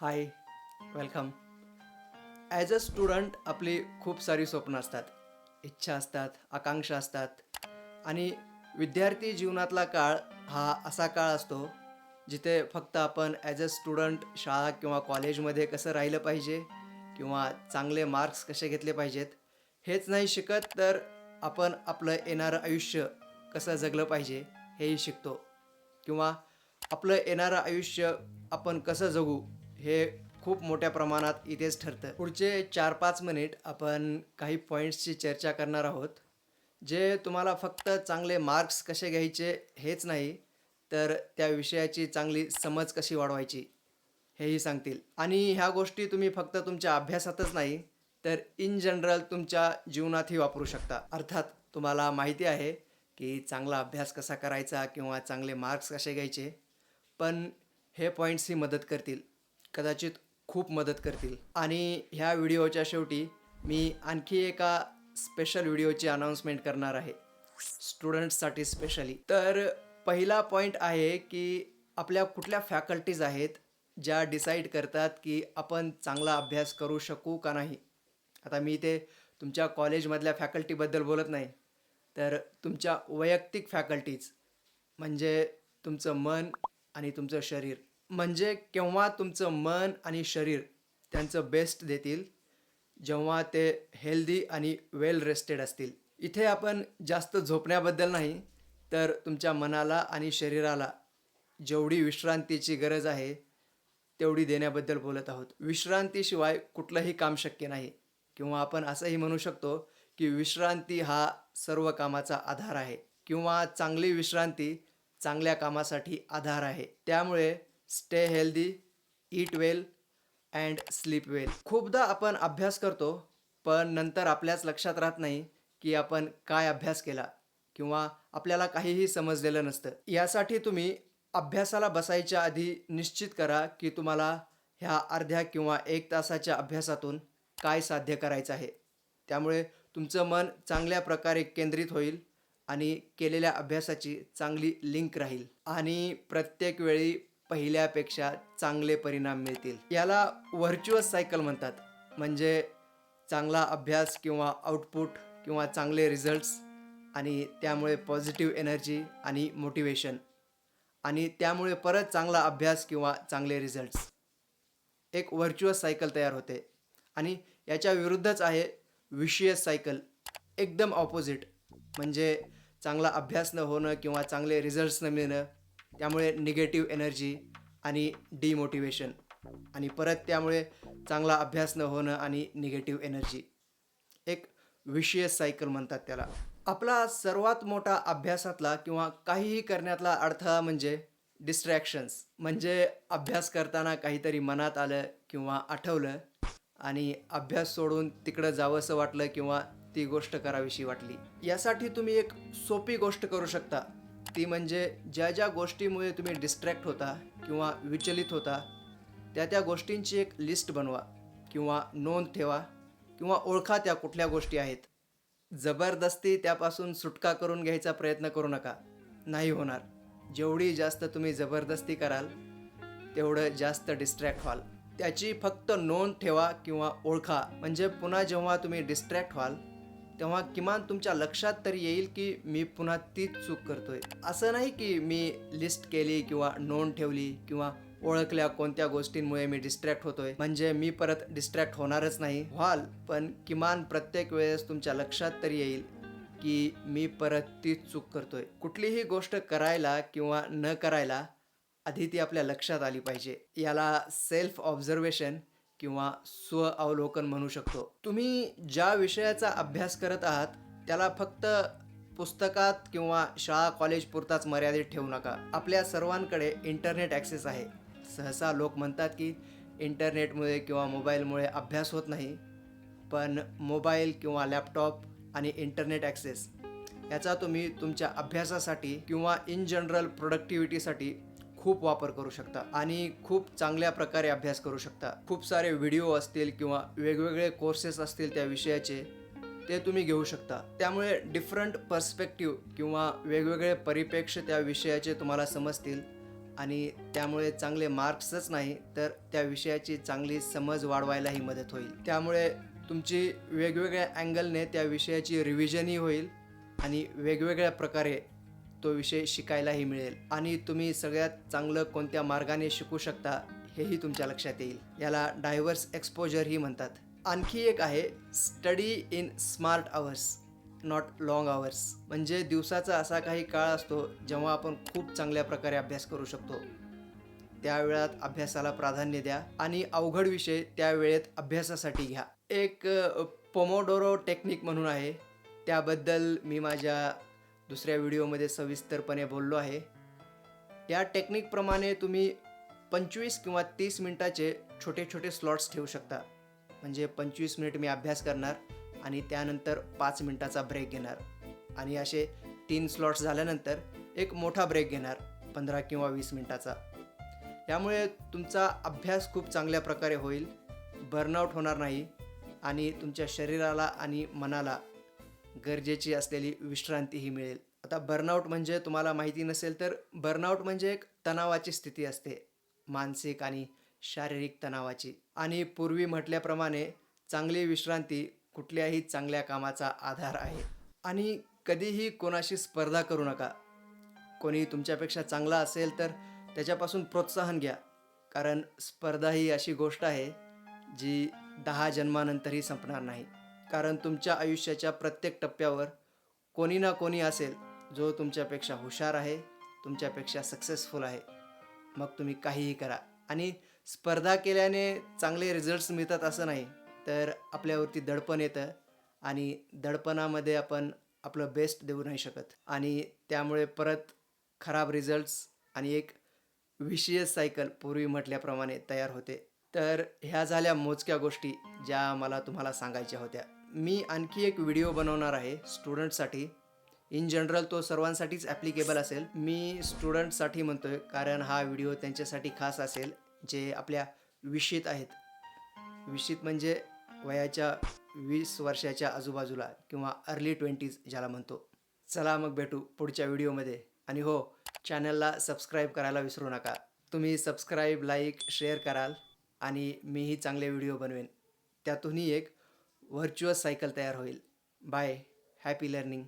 Hi welcome as a student आपली खूप सारी स्वप्न असतात. इच्छा असतात आकांक्षा असतात. आणि विद्यार्थी जीवनातला काळ हा असा काळ असतो जिथे फक्त आपण ॲज अ स्टुडंट शाळा किंवा कॉलेजमध्ये कसं राहिलं पाहिजे किंवा चांगले मार्क्स कसे घेतले पाहिजेत हेच नाही शिकत तर आपण आपलं येणारं आयुष्य कसं जगलं पाहिजे हेही शिकतो. किंवा आपलं येणारं आयुष्य आपण कसं जगू हे खूप मोठ्या प्रमाणात इथेच ठरतं. पुढचे चार पाच मिनिट आपण काही पॉईंट्सची चर्चा करणार आहोत. जे तुम्हाला फक्त चांगले मार्क्स कसे घ्यायचे हेच नाही तर त्या विषयाची चांगली समज कशी वाढवायची हेही सांगतील. आणि ह्या गोष्टी तुम्ही फक्त तुमच्या अभ्यासातच नाही तर इन जनरल तुमच्या जीवनातही वापरू शकता. अर्थात तुम्हाला माहिती आहे की चांगला अभ्यास कसा करायचा किंवा चांगले मार्क्स कसे घ्यायचे पण हे पॉईंट्सही मदत करतील. कदाचित खूप मदत करतील. आणि ह्या व्हिडिओच्या शेवटी मी आणखी एका स्पेशल व्हिडिओची अनाऊन्समेंट करणार आहे. स्टुडंट्ससाठी स्पेशली तर पहिला पॉईंट आहे की आपल्या कुठल्या फॅकल्टीज आहेत ज्या डिसाईड करतात की आपण चांगला अभ्यास करू शकू का नाही. आता मी ते तुमच्या कॉलेजमधल्या फॅकल्टीबद्दल बोलत नाही. तर तुमच्या वैयक्तिक फॅकल्टीज म्हणजे तुमचं मन आणि तुमचं शरीर. म्हणजे केव्हा तुमचं मन आणि शरीर त्यांचं बेस्ट देतील जेव्हा ते हेल्दी आणि वेल रेस्टेड असतील. इथे आपण जास्त झोपण्याबद्दल नाही तर तुमच्या मनाला आणि शरीराला जेवढी विश्रांतीची गरज आहे तेवढी देण्याबद्दल बोलत आहोत. विश्रांतीशिवाय कुठलंही काम शक्य नाही. किंवा आपण असंही म्हणू शकतो की विश्रांती हा सर्व कामाचा आधार आहे. किंवा चांगली विश्रांती चांगल्या कामासाठी आधार आहे. त्यामुळे stay healthy eat well and sleep well खूपदा आपण अभ्यास करतो पण नंतर आपल्याच लक्षात राहत नाही की आपण काय अभ्यास केला किंवा आपल्याला काहीही समजलेलं नसतं. यासाठी तुम्ही अभ्यासाला बसायच्या आधी निश्चित करा की तुम्हाला ह्या अर्ध्या किंवा एक तासाच्या अभ्यासातून काय साध्य करायचं आहे. त्यामुळे तुमचं मन चांगल्या प्रकारे केंद्रित होईल आणि केलेल्या अभ्यासाची चांगली लिंक राहील. आणि प्रत्येक वेळी पहिल्यापेक्षा चांगले परिणाम मिळतील. याला व्हर्च्युअस सायकल म्हणतात. म्हणजे चांगला अभ्यास किंवा आउटपुट किंवा चांगले रिझल्ट्स आणि त्यामुळे पॉझिटिव्ह एनर्जी आणि मोटिवेशन आणि त्यामुळे परत चांगला अभ्यास किंवा चांगले रिझल्ट्स एक व्हर्च्युअस सायकल तयार होते. आणि याच्या विरुद्धच आहे विशियस सायकल एकदम ऑपोजिट म्हणजे चांगला अभ्यास न होणं किंवा चांगले रिझल्ट्स न मिळणं त्यामुळे निगेटिव्ह एनर्जी आणि डिमोटिवेशन आणि परत त्यामुळे चांगला अभ्यास न होणं आणि निगेटिव्ह एनर्जी एक विशेष सायकल म्हणतात त्याला. आपला सर्वात मोठा अभ्यासातला किंवा काहीही करण्यातला अडथळा म्हणजे डिस्ट्रॅक्शन्स म्हणजे अभ्यास करताना काहीतरी मनात आलं किंवा आठवलं आणि अभ्यास सोडून तिकडं जावंसं वाटलं किंवा ती गोष्ट करावीशी वाटली. यासाठी तुम्ही एक सोपी गोष्ट करू शकता. ती म्हणजे ज्या ज्या गोष्टीमुळे तुम्ही डिस्ट्रॅक्ट होता किंवा विचलित होता त्या त्या गोष्टींची एक लिस्ट बनवा किंवा नोंद ठेवा किंवा ओळखा त्या कुठल्या गोष्टी आहेत. जबरदस्ती त्यापासून सुटका करून घ्यायचा प्रयत्न करू नका. नाही होणार. जेवढी जास्त तुम्ही जबरदस्ती कराल तेवढं जास्त डिस्ट्रॅक्ट व्हाल. त्याची फक्त नोंद ठेवा किंवा ओळखा. म्हणजे पुन्हा जेव्हा तुम्ही डिस्ट्रॅक्ट व्हाल तेव्हा किमान तुमच्या लक्षात तरी येईल की मी पुन्हा तीच चूक करतोय. असं नाही की मी लिस्ट केली किंवा नोंद ठेवली किंवा ओळखल्या कोणत्या गोष्टींमुळे मी डिस्ट्रॅक्ट होतोय. म्हणजे मी परत डिस्ट्रॅक्ट होणारच नाही. व्हाल पण किमान प्रत्येक वेळेस तुमच्या लक्षात तरी येईल की मी परत तीच चूक करतोय. कुठलीही गोष्ट करायला किंवा न करायला आधी ती आपल्या लक्षात आली पाहिजे. याला सेल्फ ऑब्झर्वेशन किंवा स्व अवलोकन म्हणू शकतो. तुम्ही ज्या विषयाचा अभ्यास करत आहात त्याला फक्त पुस्तकात किंवा शाळा कॉलेज पुरताच मर्यादित ठेवू नका. आपल्या सर्वांकडे इंटरनेट ॲक्सेस आहे. सहसा लोक म्हणतात की इंटरनेटमुळे किंवा मोबाईलमुळे अभ्यास होत नाही पण मोबाईल किंवा लॅपटॉप आणि इंटरनेट ॲक्सेस याचा तुम्ही तुमच्या अभ्यासासाठी किंवा इन जनरल प्रोडक्टिव्हिटीसाठी खूप वापर करू शकता आणि खूप चांगल्या प्रकारे अभ्यास करू शकता. खूप सारे व्हिडिओ असतील किंवा वेगवेगळे कोर्सेस असतील त्या विषयाचे ते तुम्ही घेऊ शकता. त्यामुळे डिफरंट पर्स्पेक्टिव्ह किंवा वेगवेगळे परिपेक्ष त्या विषयाचे तुम्हाला समजतील आणि त्यामुळे चांगले मार्क्सच नाही तर त्या विषयाची चांगली समज वाढवायलाही मदत होईल. त्यामुळे तुमची वेगवेगळ्या अँगलने त्या विषयाची रिव्हिजनही होईल आणि वेगवेगळ्या प्रकारे तो विषय शिकायलाही मिळेल. आणि तुम्ही सगळ्यात चांगलं कोणत्या मार्गाने शिकू शकता हेही तुमच्या लक्षात येईल. याला डायव्हर्स एक्सपोजरही म्हणतात. आणखी एक आहे study in smart hours not long hours म्हणजे दिवसाचा असा काही काळ असतो जेव्हा आपण खूप चांगल्या प्रकारे अभ्यास करू शकतो. त्या वेळात अभ्यासाला प्राधान्य द्या आणि अवघड विषय त्या वेळेत अभ्यासासाठी घ्या. एक पोमोडोरो टेक्निक म्हणून आहे. त्याबद्दल मी माझ्या दुसऱ्या व्हिडिओमध्ये सविस्तरपणे बोललो आहे. या टेक्निकप्रमाणे तुम्ही पंचवीस किंवा तीस मिनटाचे छोटे छोटे स्लॉट्स ठेवू शकता. म्हणजे पंचवीस मिनिट मी अभ्यास करणार आणि त्यानंतर पाच मिनटाचा ब्रेक घेणार. आणि असे तीन स्लॉट्स झाल्यानंतर एक मोठा ब्रेक घेणार पंधरा किंवा वीस मिनटाचा. यामुळे तुमचा अभ्यास खूप चांगल्या प्रकारे होईल. बर्नआउट होणार नाही आणि तुमच्या शरीराला आणि मनाला गरजेची असलेली विश्रांतीही मिळेल. आता बर्नआउट म्हणजे तुम्हाला माहिती नसेल तर बर्नआउट म्हणजे एक तणावाची स्थिती असते. मानसिक आणि शारीरिक तणावाची. आणि पूर्वी म्हटल्याप्रमाणे चांगली विश्रांती कुठल्याही चांगल्या कामाचा आधार आहे. आणि कधीही कोणाशी स्पर्धा करू नका. कोणी तुमच्यापेक्षा चांगला असेल तर त्याच्यापासून प्रोत्साहन घ्या. कारण स्पर्धा ही अशी गोष्ट आहे जी दहा जन्मानंतरही संपणार नाही. कारण तुमच्या आयुष्याच्या प्रत्येक टप्प्यावर कोणी ना कोणी असेल जो तुमच्यापेक्षा हुशार आहे तुमच्यापेक्षा सक्सेसफुल आहे. मग तुम्ही काहीही करा. आणि स्पर्धा केल्याने चांगले रिझल्ट्स मिळतात असं नाही तर आपल्यावरती दडपण येतं आणि दडपणामध्ये आपण आपलं बेस्ट देऊ नाही शकत. आणि त्यामुळे परत खराब रिझल्ट्स आणि एक विशियस सायकल पूर्वी म्हटल्याप्रमाणे तयार होते. तर ह्या झाल्या मोजक्या गोष्टी ज्या मला तुम्हाला सांगायच्या होत्या. मी आणखी एक व्हिडिओ बनवणार आहे स्टुडंटसाठी. इन जनरल तो सर्वांसाठीच ॲप्लिकेबल असेल. मी स्टुडंटसाठी म्हणतोय कारण हा व्हिडिओ त्यांच्यासाठी खास असेल जे आपल्या विषित आहेत. विषित म्हणजे वयाच्या वीस वर्षाच्या आजूबाजूला किंवा अर्ली ट्वेंटीज ज्याला म्हणतो. चला मग भेटू पुढच्या व्हिडिओमध्ये. आणि हो चॅनलला सबस्क्राईब करायला विसरू नका. तुम्ही सबस्क्राईब लाईक शेअर कराल आणि मीही चांगले व्हिडिओ बनवेन. त्यातूनही एक व्हर्च्युअस सायकल तयार होईल. Bye happy learning